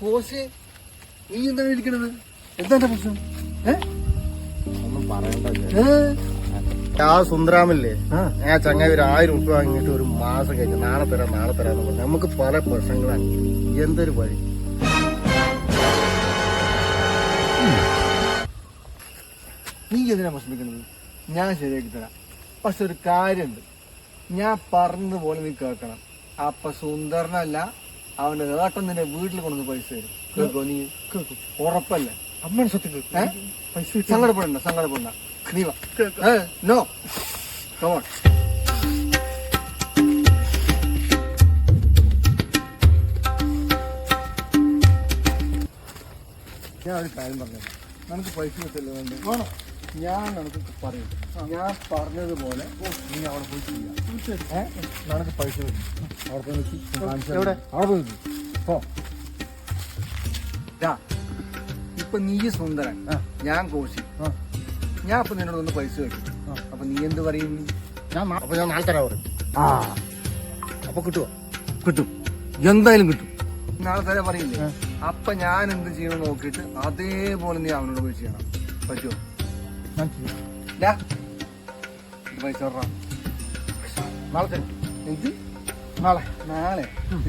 കോശെ നീ എന്താണ് ഇരിക്കണത് എന്താ പ്രശ്നം? ആ സുന്ദരാമല്ലേ ഞാൻ ചങ്ങായി ഒരു ആയിരം രൂപ വാങ്ങിയിട്ട് ഒരു മാസം കഴിഞ്ഞ് നാളെ തരാം നാളെ തരാന്ന് പറഞ്ഞു. നമുക്ക് പല പ്രശ്നങ്ങളാണ്. എന്തൊരു വഴി? നീ എന്തിനാ പ്രശ്നിക്കുന്നത്? ഞാൻ ശരിയാക്കി തരാം. പക്ഷെ ഒരു കാര്യമുണ്ട്. ഞാൻ പറഞ്ഞതുപോലെ നീ കേൾക്കണം. അപ്പൊ സുന്ദരനല്ല അവന്റെ ഏട്ടൻ നിന്റെ വീട്ടിൽ കൊണ്ടുവന്ന് പൈസ തരും. കേൾക്കോ നീ? കേൾക്കും. ഉറപ്പല്ലേ? അമ്മ സത്യം ഏ? സങ്കടപ്പെടണ്ട സങ്കടപ്പെടണ്ട. നീ വാ. നോ. കമോൺ ഞാൻ ഒരു കാര്യം പറഞ്ഞു നമുക്ക് പൈസ കിട്ടില്ല വേണ്ട വേണം? ഞാൻ നമുക്ക് പറയും ഞാൻ പറഞ്ഞതുപോലെ നീ അവിടെ പോയി ചെയ്യാം. ഏ? നിനക്ക് പൈസ അവിടെ പോയി നിൽക്കി എവിടെ? അവിടെ പോയി നിൽക്കി പോ. ദാ, ഇപ്പൊ നീ സുന്ദരൻ. ഞാൻ കോശി. ഞാൻ അപ്പൊ നിന്നോട് ഒന്ന് പൈസ വെക്കും. അപ്പൊ നീ എന്ത് പറയും? ഞാൻ അപ്പൊ ഞാൻ നാളെ തരാം പറയും. ആ. അപ്പൊ കിട്ടുമോ കിട്ടും. എന്തായാലും കിട്ടും. നാളെ തരാൻ പറയില്ലേ. അപ്പൊ ഞാൻ എന്ത് ചെയ്യണം നോക്കിയിട്ട് അതേപോലെ നീ അവനോട് പോയി ചെയ്യണം. പറ്റുമോ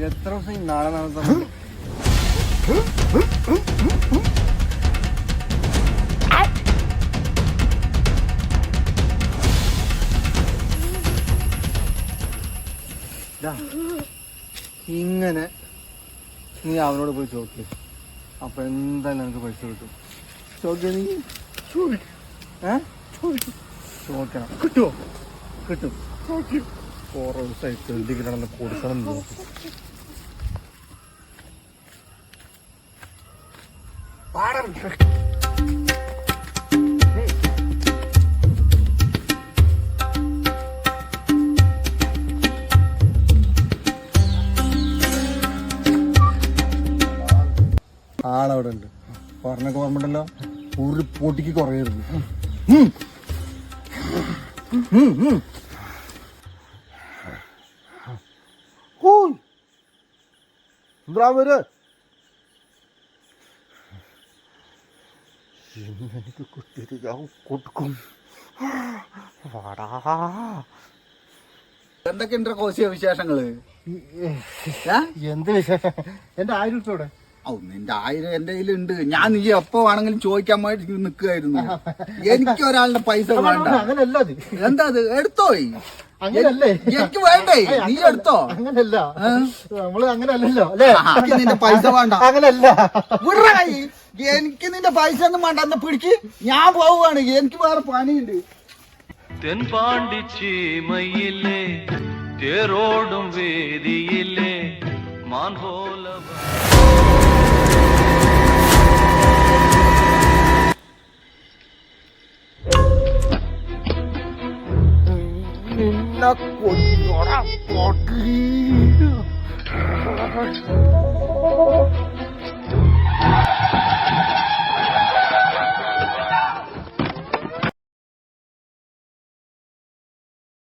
എത്ര ദിവസം നാളെ നാളെ ഇങ്ങനെ നീ അവനോട് പോയി ചോദിക്കും. അപ്പൊ എന്തായാലും നിനക്ക് പൈസ കിട്ടും. ചോദിക്കാൻ നീ. ഏ ചോദിക്കണം. കിട്ടുമോ കിട്ടും. ഓരോ ദിവസമായിട്ട് എഴുതി കിട്ടണമെന്ന് കൊടുക്കണം ആളവിടെ ഉണ്ട്. പറഞ്ഞൊക്കെ ഓർമ്മണ്ടല്ലോ ഒരു പൊട്ടിക്ക് കുറയരുത് എനിക്ക് കുത്തിരി ഞാൻ കൊടുക്കും. വാടാ. എന്തൊക്കെയുണ്ട് കോശിയ വിശേഷങ്ങൾ? എന്ത് വിശേഷം? എന്റെ ആയിരം ഉറുപ്പ്യ ഇവിടെ ഔ നിന്റെ ആയിരം എന്റെ കയ്യിലുണ്ട് ഞാൻ നീ എപ്പോ വേണമെങ്കിലും ചോദിക്കാൻ വേണ്ടി നിൽക്കുമായിരുന്നു എനിക്ക് ഒരാളുടെ പൈസ വേണ്ട അങ്ങനല്ല അത് എന്താ അത് എടുത്തോയി അങ്ങനല്ലേ എനിക്ക് വേണ്ടേ നീ എടുത്തോ അങ്ങനല്ല ഏ? നമ്മള് അങ്ങനല്ലല്ലോ അല്ലേ ആ, എനിക്ക് നിന്റെ പൈസ വേണ്ട അങ്ങനല്ല വിട്രാ കൈ. എനിക്ക് നിന്റെ പൈസ ഒന്നും വേണ്ട എന്നാ പിടിക്ക് ഞാൻ പോവുകയാണ് എനിക്ക് വേറെ പണിയുണ്ട് தென்பாண்டி சீமையிலே தேரோடும் வேதியிலே மான் போல നിന്നെ കൊന്നോടാ പൊട്ടി.